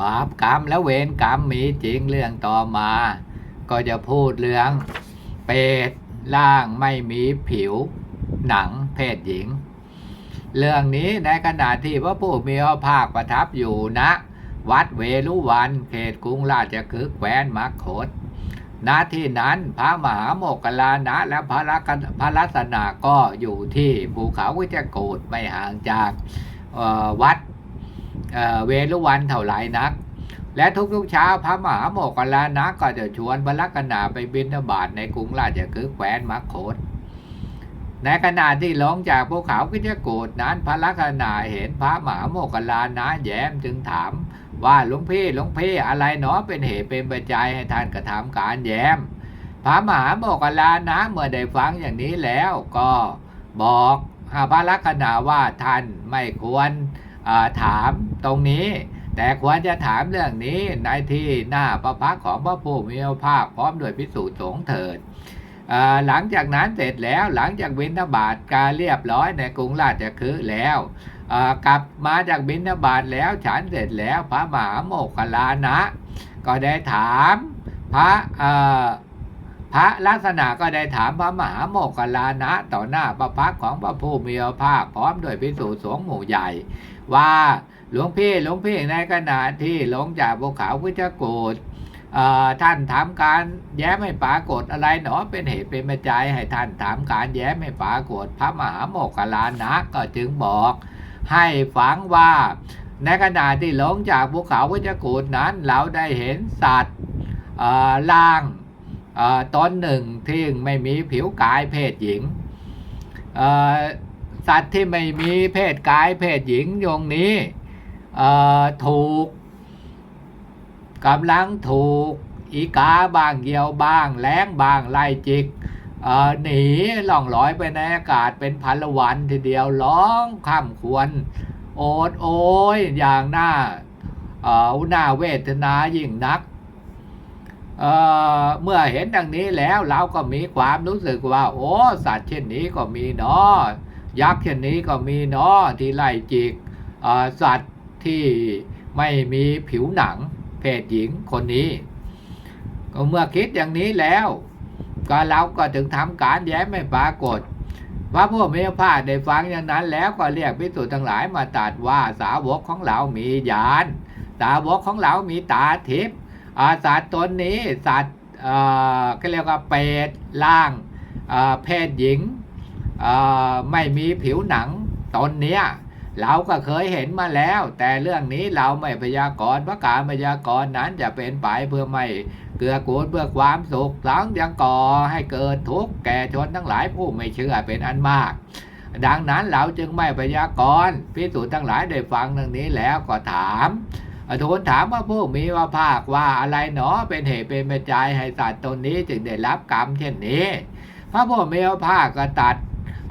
บาปกรรมและเวรกรรมมีจริงเรื่องต่อมา ก็จะพูดเรื่องเปรตร่างไม่มีผิว หนังเพศหญิง เรื่องนี้ในขณะที่พระผู้มีพระภาคประทับอยู่ณวัดเวลุวันเขตกรุงราชคฤห์แคว้นมคตณที่นั้นพระมหาโมคคลานะและพระลักษพระลักษณะก็อยู่ที่ภูเขาวิจกูดไม่ห่างจากวัด เวลุวันเท่าไรนัก และทุกๆเช้าพระมหาโมคคลานะก็จะชวนพระลักษณะไปบิณฑบาตในกรุงราชคฤห์แคว้นมคตในขณะที่ลงจากภูเขากิจโกดนั้นพระลักษณะเห็นพระมหาโมคคลานะแย้มจึงถามว่าหลวงพี่หลวงพี่อะไรเนาะเป็นเหตุเป็นปัจจัยให้ท่านกระทำการแย้ม พระมหาโมคคลานะเมื่อได้ฟังอย่างนี้แล้วก็บอกพระลักษณะว่าท่านไม่ควร ถามตรงนี้ แต่ควรจะถามเรื่องนี้ในที่หน้าพระพักของพระผู้มีพระภาคพร้อมด้วยพิสูจน์สงเถิดหลังจากนั้นเสร็จแล้วหลังจากบิณฑบาตการเรียบร้อยในกรุงราชคฤห์แล้วกลับมาจากบิณฑบาตแล้วฉันเสร็จแล้วพระมหาโมคคลานะ ก็ได้ถามพระพระลักษณะก็ได้ถามพระมหาโมคคลานะ ต่อหน้าพระพักของพระผู้มีพระภาคพร้อมด้วยพิสูจน์สงฆ์หมู่ใหญ่ ว่าหลวงพี่หลวงพี่ในขณะที่ลงจากภูเขาวิจกูดท่านทำการแย้มให้ปรากฏอะไรหนอเป็นเหตุเป็นปัจจัยให้ท่านทำการแย้มให้ปรากฏพระมหาโมคคลานะก็จึงบอก ให้ฟังว่า ในขณะที่ลงจากภูเขาวิจกูดนั้นเราได้เห็นสัตว์ล่างเอ่อตนหนึ่งที่ไม่มีผิวกายเพศหญิง สัตว์ที่ไม่มีเพศกายเพศหญิงยงนี้ถูกกำลังถูกอีกาบ้างเหยียวบ้างแล้งบ้างไล่จิกหนีล่องลอยไปในอากาศเป็นพันละวันทีเดียวร้องข้ามควร โอดโอยอย่างหน้าอ่อหน้าเวทนายิ่งนักเเมื่อเห็นดังนี้แล้วเราก็มีความรู้สึกว่า โอ้ สัตว์เช่นนี้ก็มีเนาะ ยักษ์เช่นนี้ก็มีเนาะที่ไล่จิกสัตว์ที่ไม่มีผิวหนังเพศหญิงคนนี้ก็เมื่อคิดอย่างนี้แล้ว ก็เราก็ถึงทำการแย้มไม่ปรากฏพระผู้มีพระภาคได้ฟังอย่างนั้นแล้วก็เรียกพิสูจน์ทั้งหลายมาตัดว่าสาวกของเรามีญาณสาวกของเรามีตาทิพย์าสัตว์ตนนี้สัตว์ก็เรียกว่าเปรตล่างเพศหญิง ไม่มีผิวหนังตนเนี้ยเราก็เคยเห็นมาแล้ว แต่เรื่องนี้เราไม่พยากรณ์เพราะการพยากรณ์นั้นจะเป็นไปเพื่อไม่เกื้อกูลเพื่อความสุขหลังยังก่อให้เกิดทุกข์แก่ชนทั้งหลายผู้ไม่เชื่อเป็นอันมาก ดังนั้นเราจึงไม่พยากรณ์พิสูจน์ทั้งหลายได้ฟังดังนี้แล้วก็ถามทูลถามว่าผู้มีว่าภาคว่าอะไรหนอเป็นเหตุเป็นปัจจัยให้สัตว์ตนนี้จึงได้รับกรรมเช่นนี้ พระผู้มีพระภาคก็ตัด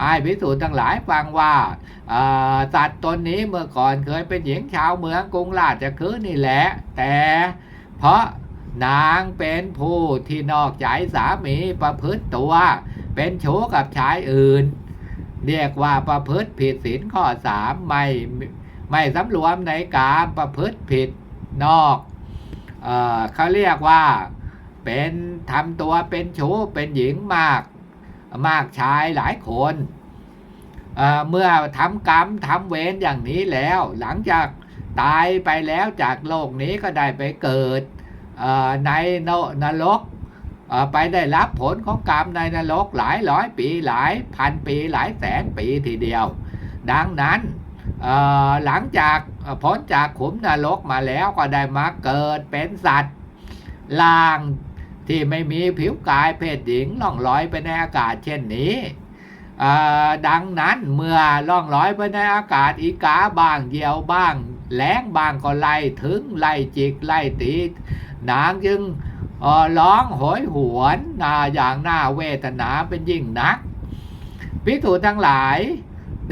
ให้พิสูจน์ทั้งหลายฟังว่าสัตว์ตนนี้เมื่อก่อนเคยเป็นหญิงชาวเมืองกรุงราชคฤห์นี่แหละ แต่เพราะนางเป็นผู้ที่นอกใจสามีประพฤติตัว เป็นชู้กับชายอื่น เรียกว่าประพฤติผิดศีลข้อสามไม่ไม่สำรวมในการประพฤติผิดนอกเออเขาเรียกว่าเป็นทำตัวเป็นชู้เป็นหญิงมาก มากชายหลายคนเเมื่อทำกรรมทำเวรอย่างนี้แล้ว หลังจากตายไปแล้วจากโลกนี้ก็ได้ไปเกิดในโนนรกไปได้รับผลของกรรมในนรกหลายร้อยปีหลายพันปีหลายแสนปีทีเดียว ดังนั้นหลังจากพ้นจากขุมนรกมาแล้วก็ได้มาเกิดเป็นสัตว์ล่าง ที่ไม่มีผิวกายเพศหญิงล่องลอยไปในอากาศเช่นนี้ดังนั้นเมื่อล่องลอยไปในอากาศอีกาบ้างเหยี่ยวบ้างแหลงบางก็ไล่ถึงไล่จิกไล่ตีนางจึงร้องโหยหวนอย่างหน่าเวทนาเป็นยิ่งนักพิสูจน์ทั้งหลาย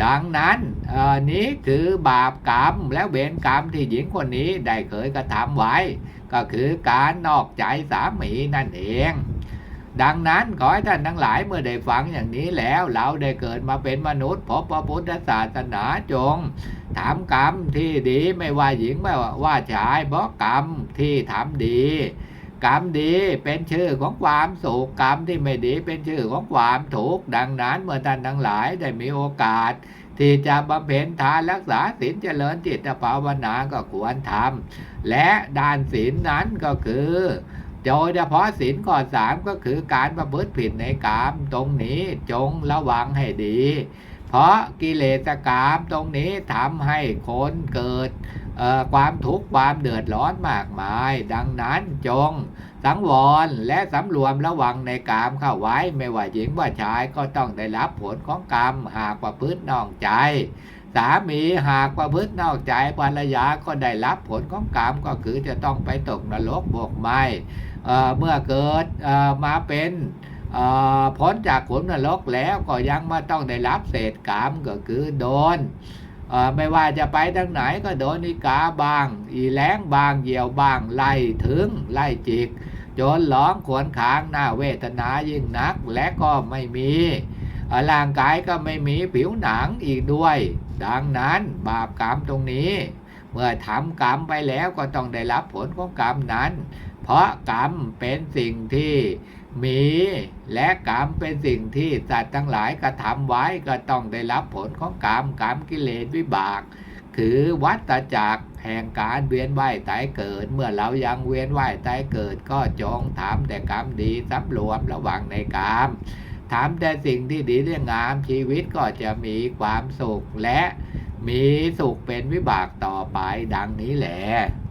ดังนั้นออนี้คือบาปกรรมและเวรกรรมที่หญิงคนนี้ได้เคยกระทำไว้ ก็คือการนอกใจสามีนั่นเอง ดังนั้นขอให้ท่านทั้งหลายเมื่อได้ฟังอย่างนี้แล้วเราได้เกิดมาเป็นมนุษย์พบพระพุทธศาสนาจงถามกรรมที่ดีไม่ว่าหญิงไม่ว่าชายเพราะกรรมที่ทำดี กรรมดีเป็นชื่อของความสุขกรรมที่ไม่ดีเป็นชื่อของความทุกข์ดังนั้นเมื่อท่านทั้งหลายได้มีโอกาส ที่จะบำเพ็ญทานรักษาศีลเจริญจิตภาวนาก็ควรทำและด้านศีลนั้นก็คือโดยเฉพาะศีลข้อสามก็คือการประพฤติผิดในกามตรงนี้จงระวังให้ดี เพราะกิเลสกามตรงนี้ทำให้คนเกิด ความทุกข์ความเดือดร้อนมากมาย ดังนั้นจง สังวรและสำรวมระวังในกามเข้าไว้ไม่ว่าหญิงว่าชายก็ต้องได้รับผลของกรรมหากประพฤตินอกใจสามีหากประพฤตินอกใจภรรยาก็ได้รับผลของกรรมก็คือจะต้องไปตกนรกบกไหมเอ่เมื่อเกิดมาเป็นพ้นจากขุมนรกแล้วก็ยังมาต้องได้รับเศษกรรมก็คือโดน ไม่ว่าจะไปทางไหนก็โดนนิกาบาง อีแล้งบางเหยี่ยวบาง ไล่ถึง ไล่จิกโจนหลองขวนขางหน้าเวทนายิ่งนักและก็ไม่มีร่างกายก็ไม่มีผิวหนังอีกด้วย ดังนั้นบาปกรรมตรงนี้ เมื่อทำกรรมไปแล้วก็ต้องได้รับผลของกรรมนั้น เพราะกรรมเป็นสิ่งที่ มีและกรรมเป็นสิ่งที่สัตว์ทั้งหลายกระทำไว้ก็ต้องได้รับผลของกรรมกรรมกิเลสวิบาก คือวัฏจักรแห่งการเวียนว่ายตายเกิด เมื่อเรายังเวียนว่ายตายเกิด ก็จงทำแต่กรรมดีสำรวมระวังในกรรมทำแต่สิ่งที่ดีที่งามชีวิตก็จะมีความสุขและมีสุขเป็นวิบากต่อไปดังนี้แหละ